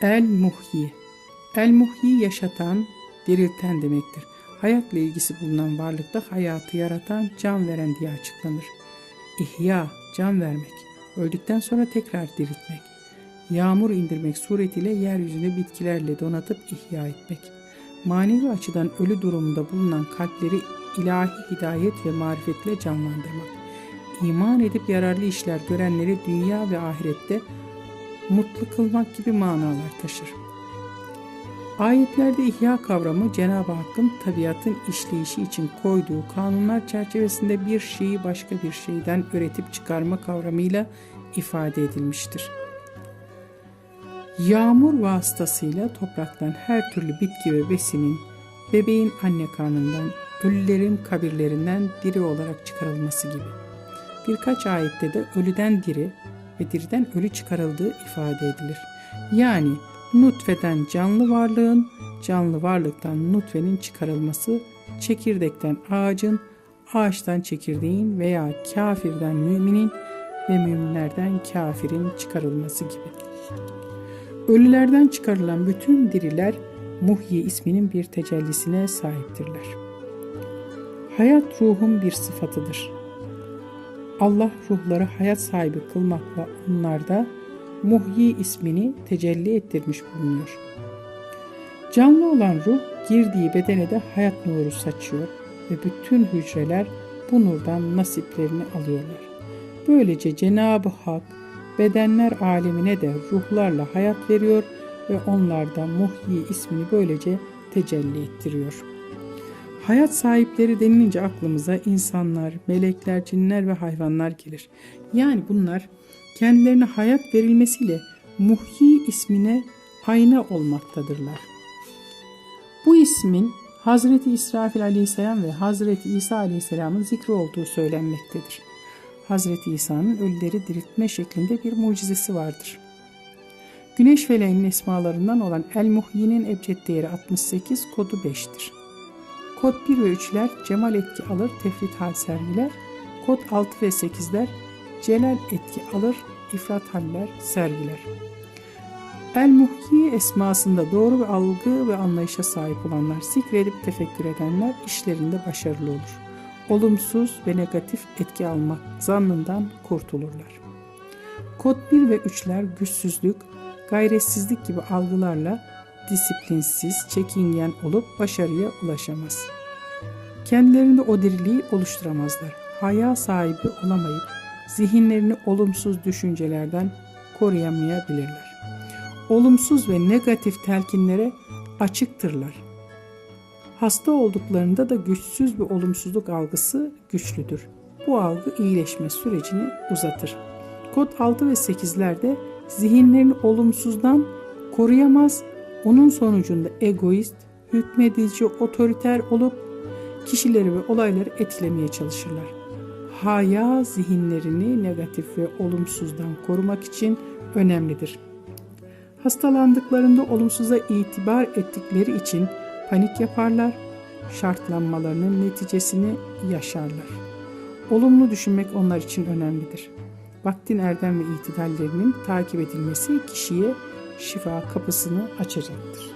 El muhyi. El muhyi yaşatan, dirilten demektir. Hayatla ilgisi bulunan varlıkta hayatı yaratan, can veren diye açıklanır. İhya, can vermek. Öldükten sonra tekrar diriltmek. Yağmur indirmek suretiyle yeryüzünü bitkilerle donatıp ihya etmek. Manevi açıdan ölü durumunda bulunan kalpleri ilahi hidayet ve marifetle canlandırmak. İman edip yararlı işler görenleri dünya ve ahirette mutlu kılmak gibi manalar taşır. Ayetlerde ihya kavramı Cenab-ı Hakk'ın tabiatın işleyişi için koyduğu kanunlar çerçevesinde bir şeyi başka bir şeyden üretip çıkarma kavramıyla ifade edilmiştir. Yağmur vasıtasıyla topraktan her türlü bitki ve besinin bebeğin anne karnından, ölülerin kabirlerinden diri olarak çıkarılması gibi. Birkaç ayette de ölüden diri ve diriden ölü çıkarıldığı ifade edilir. Yani nutfeden canlı varlığın, canlı varlıktan nutfenin çıkarılması, çekirdekten ağacın, ağaçtan çekirdeğin veya kafirden müminin ve müminlerden kafirin çıkarılması gibi. Ölülerden çıkarılan bütün diriler Muhyi isminin bir tecellisine sahiptirler. Hayat ruhun bir sıfatıdır. Allah ruhları hayat sahibi kılmakla onlarda Muhyi ismini tecelli ettirmiş bulunuyor. Canlı olan ruh girdiği bedene de hayat nuru saçıyor ve bütün hücreler bu nurdan nasiplerini alıyorlar. Böylece Cenab-ı Hak bedenler alemine de ruhlarla hayat veriyor ve onlarda Muhyi ismini böylece tecelli ettiriyor. Hayat sahipleri denilince aklımıza insanlar, melekler, cinler ve hayvanlar gelir. Yani bunlar kendilerine hayat verilmesiyle Muhyi ismine ayna olmaktadırlar. Bu ismin Hazreti İsrafil aleyhisselam ve Hazreti İsa aleyhisselamın zikri olduğu söylenmektedir. Hazreti İsa'nın ölüleri diriltme şeklinde bir mucizesi vardır. Güneş feleğinin esmalarından olan El Muhyi'nin ebced değeri 68, kodu 5'tir. Kod 1 ve 3'ler cemal etki alır, tefrit hal sergiler. Kod 6 ve 8'ler celal etki alır, ifrat haller sergiler. El Muhyi esmasında doğru bir algı ve anlayışa sahip olanlar, zikredip tefekkür edenler işlerinde başarılı olur. Olumsuz ve negatif etki almak zannından kurtulurlar. Kod 1 ve 3'ler güçsüzlük, gayretsizlik gibi algılarla disiplinsiz, çekingen olup başarıya ulaşamaz. Kendilerinde o diriliği oluşturamazlar. Haya sahibi olamayıp zihinlerini olumsuz düşüncelerden koruyamayabilirler. Olumsuz ve negatif telkinlere açıktırlar. Hasta olduklarında da güçsüz bir olumsuzluk algısı güçlüdür. Bu algı iyileşme sürecini uzatır. Kod 6 ve 8'lerde zihinlerini olumsuzdan koruyamaz, onun sonucunda egoist, hükmedici, otoriter olup kişileri ve olayları etkilemeye çalışırlar. Haya zihinlerini negatif ve olumsuzdan korumak için önemlidir. Hastalandıklarında olumsuza itibar ettikleri için panik yaparlar, şartlanmalarının neticesini yaşarlar. Olumlu düşünmek onlar için önemlidir. Vaktin erdem ve itidallerinin takip edilmesi kişiye şifa kapısını açacaktır.